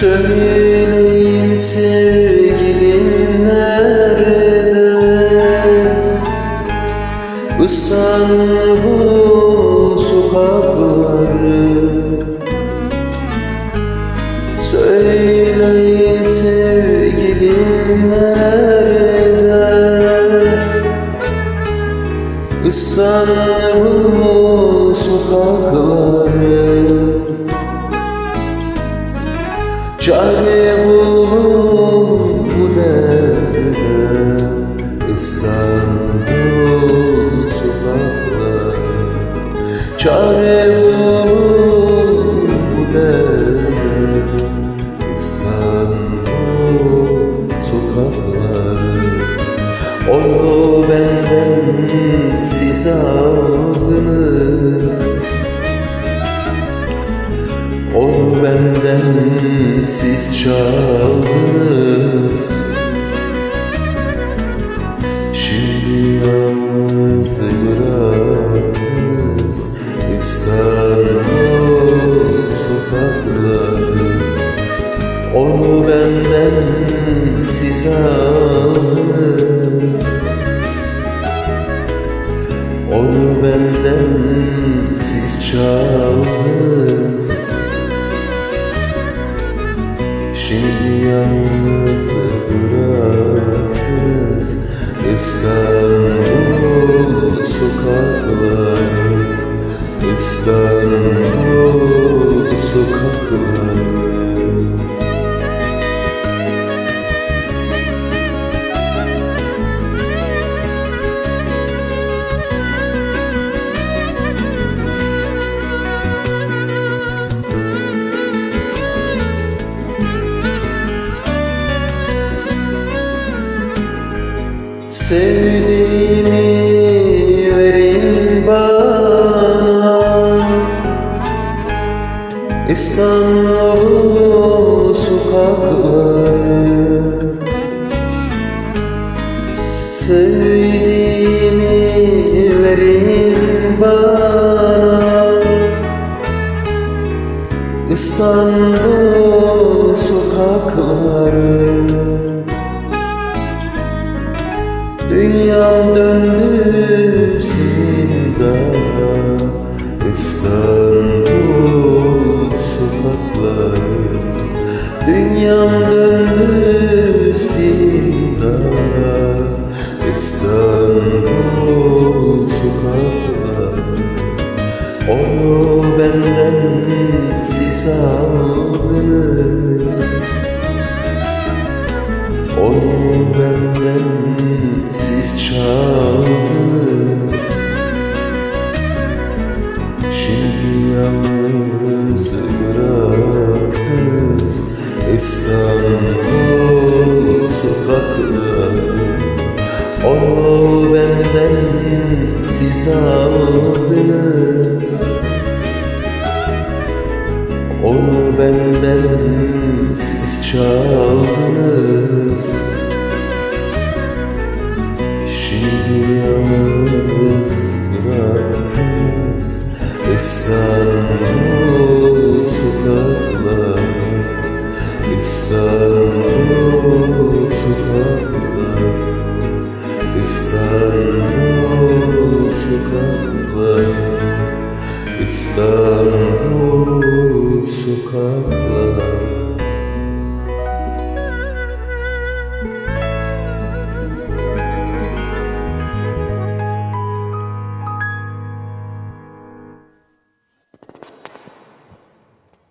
Söyleyin sevgilin nerede? İstanbul sokakları. Söyleyin sevgilin nerede? İstanbul sokakları Çare bulun bu derde İstanbul sokakları. Çare bulun bu derde İstanbul sokakları. Onu benden siz aldınız benden siz çaldınız. Şimdi yalnız bıraktınız İstanbul sokakları Onu benden siz aldınız. Onu benden siz çaldınız yalnız Sevdiğimi verin bana. İstanbul sokakları. Sevdiğimi verin bana. İstanbul sokakları Onu benden siz aldınız. Onu benden siz çaldınız. Şimdi yalnız bıraktınız. İstanbul sokakları Onu benden siz aldınız. Onu benden siz çaldınız. Şimdi yalnız bıraktınız. İstanbul sokakları İstanbul sokakları İstanbul sokakları.